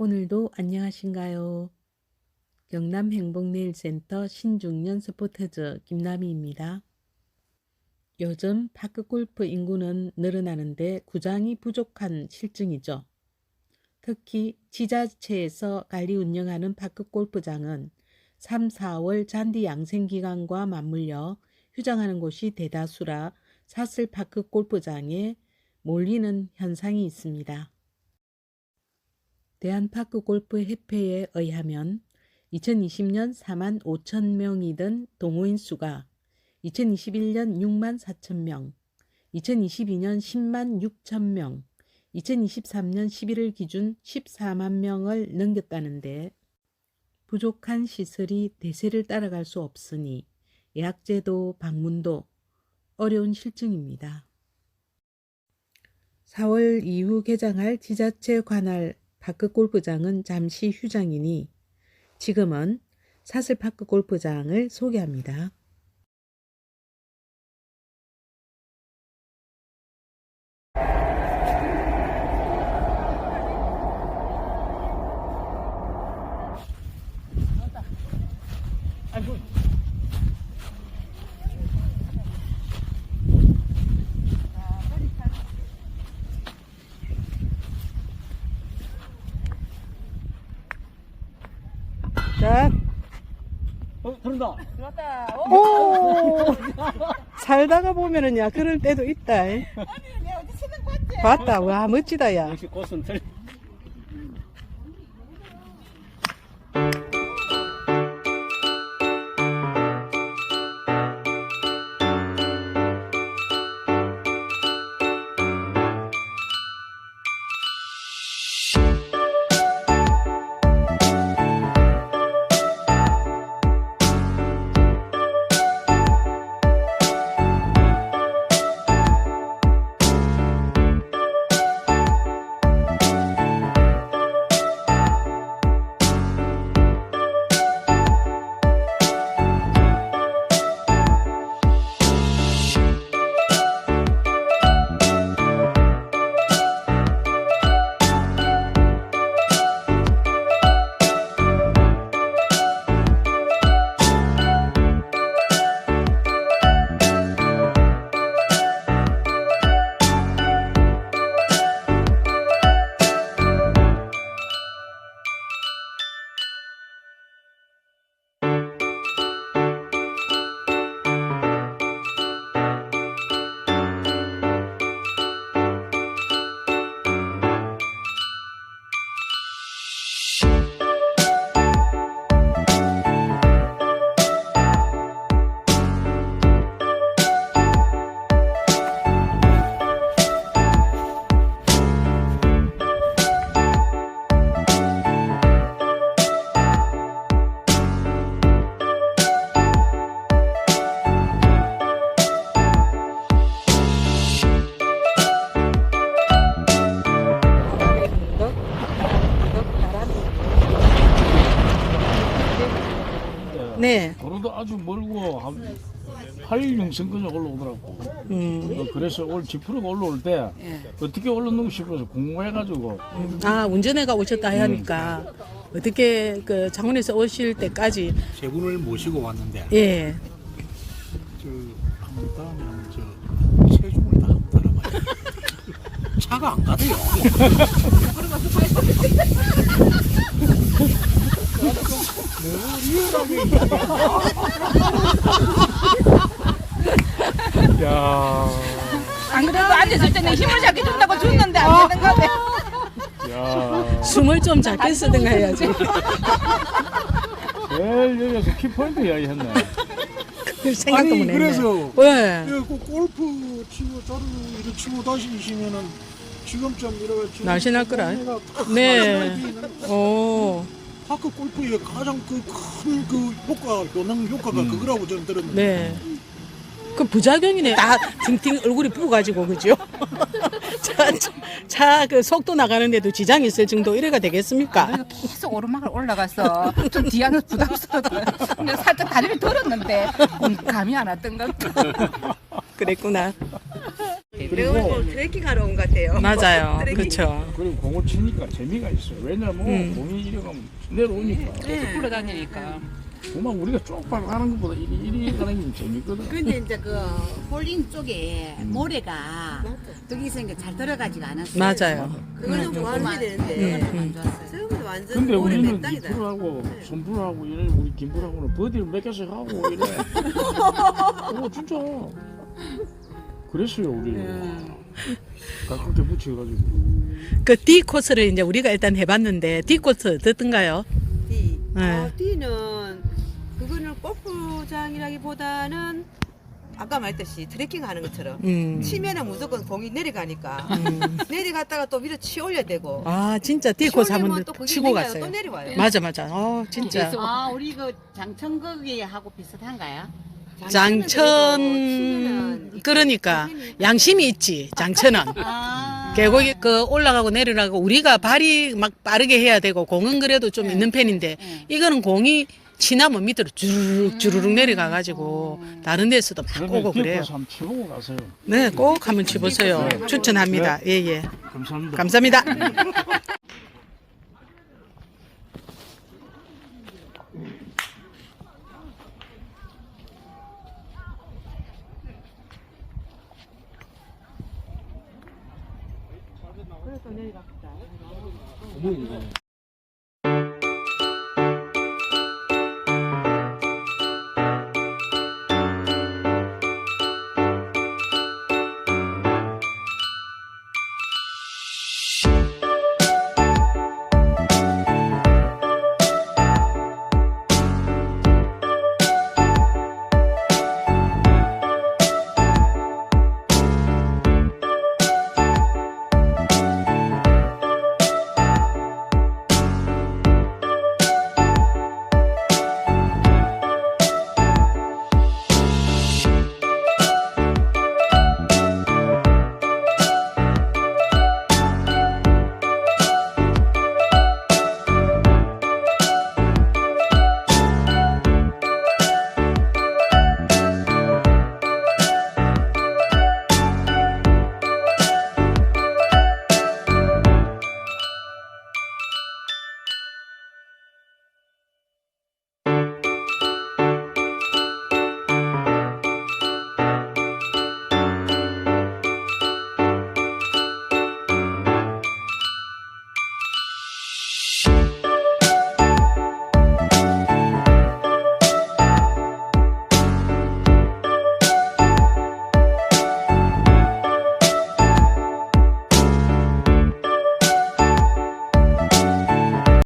오늘도 안녕하신가요? 경남 행복내일센터 신중년 스포츠즈 김남희입니다. 요즘 파크골프 인구는 늘어나는데 구장이 부족한 실증이죠. 특히 지자체에서 관리 운영하는 파크골프장은 3, 4월 잔디 양생 기간과 맞물려 휴장하는 곳이 대다수라 사슬 파크 골프장에 몰리는 현상이 있습니다. 대한파크 골프 협회에 의하면 2020년 4만 5천 명이던 동호인 수가 2021년 6만 4천 명, 2022년 10만 6천 명, 2023년 11월 기준 14만 명을 넘겼다는데 부족한 시설이 대세를 따라갈 수 없으니 예약제도 방문도 어려운 실증입니다. 4월 이후 개장할 지자체 관할 파크 골프장은 잠시 휴장이니 지금은 사슬 파크 골프장을 소개합니다. 자, 어, 그런다. 오! 살다가 보면은 야 그럴 때도 있다. 봤다. 와 멋지다 야. 역시 꽃은 틀. 네. 도로도 아주 멀고 한 8일 영선까지 올라오더라고. 음. 어, 그래서 올 지프로가 올라올 때 어떻게 올라오는가 싶어서 궁금해가지고 아 운전해가 오셨다 하니까 어떻게 그 장원에서 오실 때까지 세 분을 모시고 왔는데 예. 저 한번 다음에 저 체중을 다 한번 따라봐요. 차가 안 가대요. 야, 안 그래도 앉았을 때는 힘을 잡게 준다고 줬는데 안 되는 거네. 야, 숨을 좀 작게 쓰든가 해야지. 제일 여기서 키포인트 이야기했네. 그 생각도 아니, 못 했네. 그래서 왜? 예, 그 골프 치고 자루 이렇게 치고 다니시면은 지금쯤 이렇게 날씬할 거라. 네. 오. 파크 골프의 가장 그큰그 효과 효능 효과가 음. 그거라고 저는 들었는데 네. 그 부작용이네. 다 팅팅 얼굴이 부어가지고 그죠? 차그 속도 나가는데도 지장이 있을 정도 이래가 되겠습니까? 내가 계속 오르막을 올라가서 좀 뒤안에서. 근데 살짝 다리를 들었는데 음, 감이 안 왔던 것 같아. 그랬구나. 그래 그리고 트레킹 하러 온 것 같아요. 맞아요. 그렇죠. 그리고 공을 치니까 재미가 있어요. 왜냐면 음. 공이 이래가면 내려오니까. 계속 굴러다니니까. 정말 우리가 쪽발 가는 것보다 이리 이리 가는 게 재밌거든. 근데 이제 그 홀린 쪽에 모래가 저기 있으니까 잘 들어가지가 않았어요. 맞아요. 그걸 좀 좋아하셔야 되는데. 그건 안 좋았어요. 지금은 완전 근데 우리는 몇 땅이다. 이프하고 손불하고 이래 우리 김불하고는 버디를 몇 개씩 하고 이래. 어 진짜. 그랬어요 우리. 가깝게 붙여가지고. 그 D 코스를 이제 우리가 일단 해봤는데 D 코스 어떻던가요? D. 네. 어, D는 그거는 골프장이라기보다는 아까 말했듯이 트레킹 하는 것처럼 음. 치면은 무조건 공이 내려가니까 내려갔다가 또 위로 치 올려야 되고 아 진짜 D 코스 치올리면 한번 또 거기 치고 내려가요. 갔어요. 또 내려와요. 맞아 맞아. 어 진짜. 아, 우리 그 장천거기하고 비슷한가요? 장천 그러니까 양심이 있지 장천은. 아, 계곡이 그 올라가고 내려가고 우리가 발이 막 빠르게 해야 되고 공은 그래도 좀 있는 편인데 네. 이거는 공이 치나면 밑으로 주르륵 주르륵 내려가 가지고 다른 데서도 막 오고 그래요. 한번 치고 가세요. 네, 꼭 한번 치보세요. 추천합니다. 예, 예. 감사합니다. 감사합니다. muito. bom.